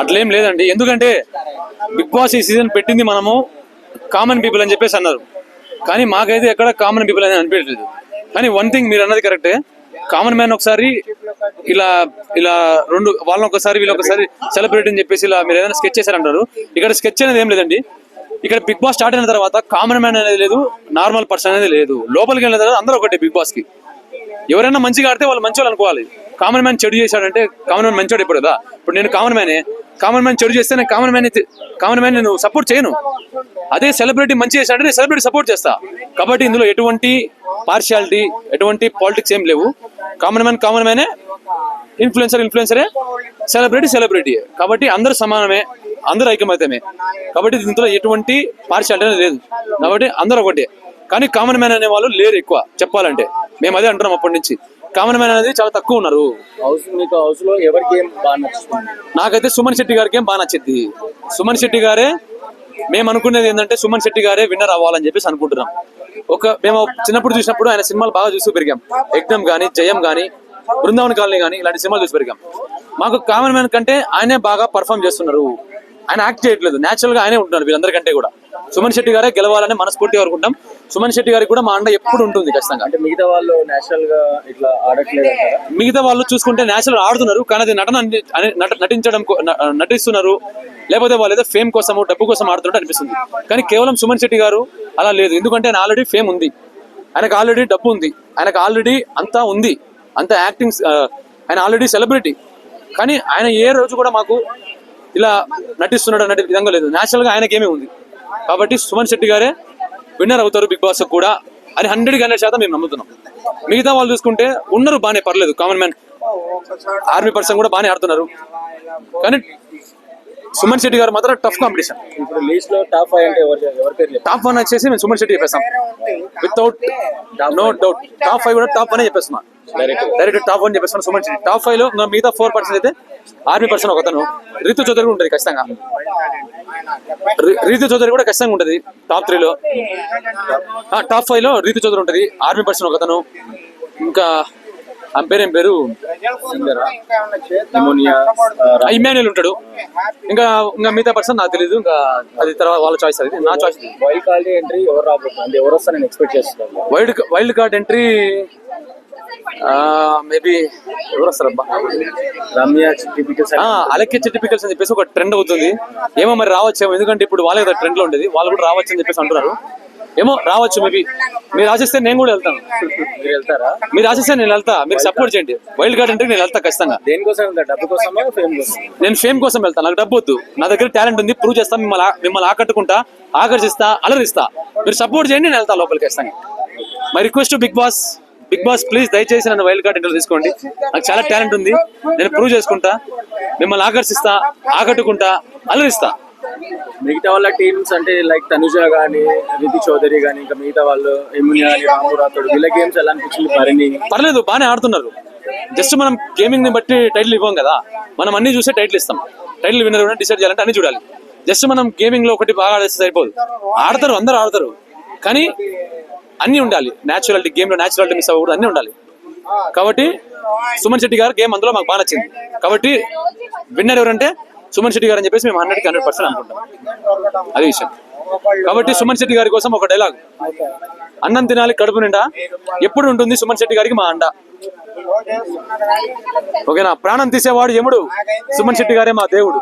అట్లేం లేదండి. ఎందుకంటే బిగ్ బాస్ ఈ సీజన్ పెట్టింది మనము కామన్ పీపుల్ అని చెప్పేసి అన్నారు. కానీ మాకైతే ఎక్కడ కామన్ పీపుల్ అని అనిపించలేదు కానీ వన్ థింగ్ మీరు అన్నది కరెక్టే కామన్ మ్యాన్ ఒకసారి ఇలా ఇలా రెండు వాళ్ళని ఒకసారి వీళ్ళు ఒకసారి సెలబ్రేట్ అని చెప్పేసి ఇలా మీరు ఏదైనా స్కెచ్ చేశారంటారు. ఇక్కడ స్కెచ్ అనేది ఏం లేదండి. ఇక్కడ బిగ్ బాస్ స్టార్ట్ అయిన తర్వాత కామన్ మ్యాన్ అనేది లేదు నార్మల్ పర్సన్ అనేది లేదు. లోపలికి వెళ్ళిన తర్వాత అందరూ ఒకటే బిగ్ బాస్కి ఎవరైనా మంచిగా ఆడితే వాళ్ళు మంచి వాళ్ళు అనుకోవాలి. కామన్ మ్యాన్ చెడు చేశాడంటే కామన్ మ్యాన్ మంచోడు ఇప్పుడు కదా? ఇప్పుడు నేను కామన్ మ్యానే కామన్ మ్యాన్ చెడు చేస్తే నేను కామన్ మ్యాన్ కామన్ మ్యాన్ నేను సపోర్ట్ చేయను. అదే సెలబ్రిటీ మంచి చేశాడంటే నేను సెలబ్రిటీ సపోర్ట్ చేస్తా. కాబట్టి ఇందులో ఎటువంటి పార్షియాలిటీ ఎటువంటి పాలిటిక్స్ ఏం లేవు. కామన్ మ్యాన్ కామన్ మ్యానే ఇన్ఫ్లుయెన్సర్ ఇన్ఫ్లుయెన్సరే సెలబ్రిటీ సెలబ్రిటీ కాబట్టి అందరూ సమానమే అందరూ ఐకమత్యమే. కాబట్టి దీంట్లో ఎటువంటి పార్షియాలిటీ లేదు. కాబట్టి అందరూ ఒకటే. కానీ కామన్ మ్యాన్ అనే వాళ్ళు లేరు ఎక్కువ చెప్పాలంటే. మేము అదే అంటున్నాం అప్పటి నుంచి. కామన్ మ్యాన్ అనేది చాలా తక్కువ ఉన్నారు. హౌస్ మీకు హౌస్లో ఎవరికి ఏం బాగా నచ్చుతుంది? నాకైతే సుమన్ శెట్టి గారికి ఏం బాగా నచ్చింది. సుమన్ శెట్టి గారే మేము అనుకునేది ఏంటంటే సుమన్ శెట్టి గారే విన్నర్ అవ్వాలని చెప్పేసి అనుకుంటున్నాం. ఒక మేము చిన్నప్పుడు చూసినప్పుడు ఆయన సినిమాలు బాగా చూస్తూ పెరిగాం. యజ్ఞం కానీ జయం కానీ బృందావన్ కాలనీ కానీ ఇలాంటి సినిమాలు చూసి పెరిగాం. మాకు కామన్ మ్యాన్ కంటే ఆయనే బాగా పర్ఫామ్ చేస్తున్నారు. ఆయన యాక్ట్ చేయట్లేదు. నేచురల్గా ఆయనే ఉంటున్నారు వీళ్ళందరికంటే కూడా. సుమన్ శెట్టి గారే గెలవాలని మనస్ఫూర్తిగా అనుకుంటాం సుమన్ శెట్టి గారికి కూడా మా అండ ఎప్పుడు ఉంటుంది ఖచ్చితంగా. అంటే మిగతా వాళ్ళు నేచురల్గా ఇట్లా ఆడట్లేదు మిగతా వాళ్ళు చూసుకుంటే నేచురల్ ఆడుతున్నారు కానీ అది నటన నటించడం నటిస్తున్నారు. లేకపోతే వాళ్ళు ఏదో ఫేమ్ కోసము డబ్బు కోసం ఆడుతున్నట్టు అనిపిస్తుంది. కానీ కేవలం సుమన్ శెట్టి గారు అలా లేదు. ఎందుకంటే ఆయన ఆల్రెడీ ఫేమ్ ఉంది. ఆయనకు ఆల్రెడీ డబ్బు ఉంది. ఆయనకు ఆల్రెడీ అంతా ఉంది. అంత యాక్టింగ్ ఆయన ఆల్రెడీ సెలబ్రిటీ కానీ ఆయన ఏ రోజు కూడా మాకు ఇలా నటిస్తున్నాడు అనే విధంగా లేదు. నేచురల్గా ఆయనకేమీ ఉంది. కాబట్టి సుమన్ శెట్టి గారే విన్నర్ అవుతారు బిగ్ బాస్ కూడా అని హండ్రెడ్ హండ్రెడ్ శాతం మేము నమ్ముతున్నాం. మిగతా వాళ్ళు చూసుకుంటే ఉన్నారు బాగానే పర్లేదు. కామన్ మ్యాన్ ఆర్మీ పర్సన్ కూడా బాగానే ఆడుతున్నారు. కానీ సుమన్ శెట్టి గారు మాత్రం టఫ్ కాంపిటీషన్ ఇప్పుడు లీస్ట్లో టాప్ ఫైవ్ అంటే ఎవరి ఎవరి పేరు చెప్పారు టాప్ వన్ వచ్చేసి మేము సుమన్ శెట్టి చెప్పేస్తాం. Without no doubt top five కూడా టాప్ వన్ చెప్పేస్తున్నా. డైరెక్ట్ డైరెక్ట్ టాప్ వన్ చెప్పేస్తున్నా సుమన్ శెట్టి. టాప్ ఫైవ్లో మిగతా ఫోర్ పర్సెంట్ అయితే ఆర్మీ పర్సన్ ఒకతను రితు చౌదరి కూడా ఉంటుంది ఖచ్చితంగా. రి- రీతు చౌదరి కూడా ఖచ్చితంగా ఉంటుంది టాప్ త్రీలో టాప్ ఫైవ్లో రీతు చౌదరి ఉంటుంది. ఆర్మీ పర్సన్ ఒకతను ఇంకా ఆమె పేరు ఏం పేరు నిమోనియా ఇమాన్యుల్ ఉంటాడు. ఇంకా ఇంకా మిగతా పర్సన్ నాకు తెలియదు ఇంకా అది తర్వాత వాళ్ళ చాయిస్ అది. నా చాయిస్ వైల్డ్ కార్డ్ ఎంట్రీ ఎవరు రాబోతుంది అంటే ఎవరు వస్తారని ఎక్స్పెక్ట్ చేస్తున్నాను. Wild wild card entry maybe ఎవరు వస్తారబ్బా? రమ్య ఆ, అలెక్కి టిపికల్స్ అని చెప్పేసి ఒక ట్రెండ్ అవుతుంది. ఏమో మరి రావచ్చేమో. ఎందుకంటే ఇప్పుడు వాళ్ళే కదా ట్రెండ్లో ఉండేది. వాళ్ళు కూడా రావచ్చు అని చెప్పేసి అంటున్నారు. ఏమో రావచ్చు మేబీ మీరు ఆశిస్తే నేను కూడా వెళ్తాను. మీరు వెళ్తారా? మీరు ఆశిస్తే నేను వెళ్తా. మీరు సపోర్ట్ చేయండి. వైల్డ్ కార్డ్ ఎంట్రీ నేను వెళ్తా ఖచ్చితంగా. దేనికోసం డబ్బు కోసమా ఫేమ్ కోసం నేను ఫేమ్ కోసం వెళ్తాను నాకు డబ్బు వద్దు. నా దగ్గర టాలెంట్ ఉంది. ప్రూవ్ చేస్తా మిమ్మల్ని మిమ్మల్ని ఆకట్టుకుంటా ఆకర్షిస్తా అలరిస్తా. మీరు సపోర్ట్ చేయండి నేను వెళ్తా లోపలికి ఖచ్చితంగా. My request big boss big boss please దయచేసి నన్ను వైల్డ్ కార్డ్ ఇంటర్ తీసుకోండి. నాకు చాలా టాలెంట్ ఉంది. నేను ప్రూవ్ చేసుకుంటా. మిమ్మల్ని ఆకర్షిస్తా ఆకట్టుకుంటా అలరిస్తా. మిగతా వాళ్ళ టీమ్స్ అంటే లైక్ తనుజ కానీ రితి చౌదరి కానీ ఇంకా మిగతా వాళ్ళు ఎమునియా కానీ రాము రాథోడ్ వీళ్ళ గేమ్స్ ఎలా అనిపించింది పరిని పర్లేదు బాగానే ఆడుతున్నారు. జస్ట్ మనం గేమింగ్ని బట్టి టైటిల్ ఇవ్వం కదా. మనం అన్ని చూసే టైటిల్ ఇస్తాం. టైటిల్ విన్నర్ డిసైడ్ చేయాలంటే అన్ని చూడాలి. జస్ట్ మనం గేమింగ్లో ఒకటి బాగా ఆడేస్తే సరిపోదు. ఆడతారు అందరూ ఆడతారు. కానీ అన్ని ఉండాలి. న్యాచురాలిటీ గేమ్లో న్యాచురాలిటీ మిస్ అవ్వకూడదు అన్ని ఉండాలి. కాబట్టి సుమన్ శెట్టి గారు గేమ్ అందులో మాకు బాగా నచ్చింది. కాబట్టి విన్నర్ ఎవరంటే సుమన్ శెట్టి గారు అని చెప్పేసి మేము హండ్రెడ్ హండ్రెడ్ పర్సెంట్ అనుకుంటాం. అదే విషయం. కాబట్టి సుమన్ శెట్టి గారి కోసం ఒక డైలాగ్ అన్నం తినాలి కడుపు నిండా. ఎప్పుడు ఉంటుంది సుమన్ శెట్టి గారికి మా అండ? ఓకేనా? ప్రాణం తీసేవాడు యముడు. సుమన్ శెట్టి గారే మా దేవుడు.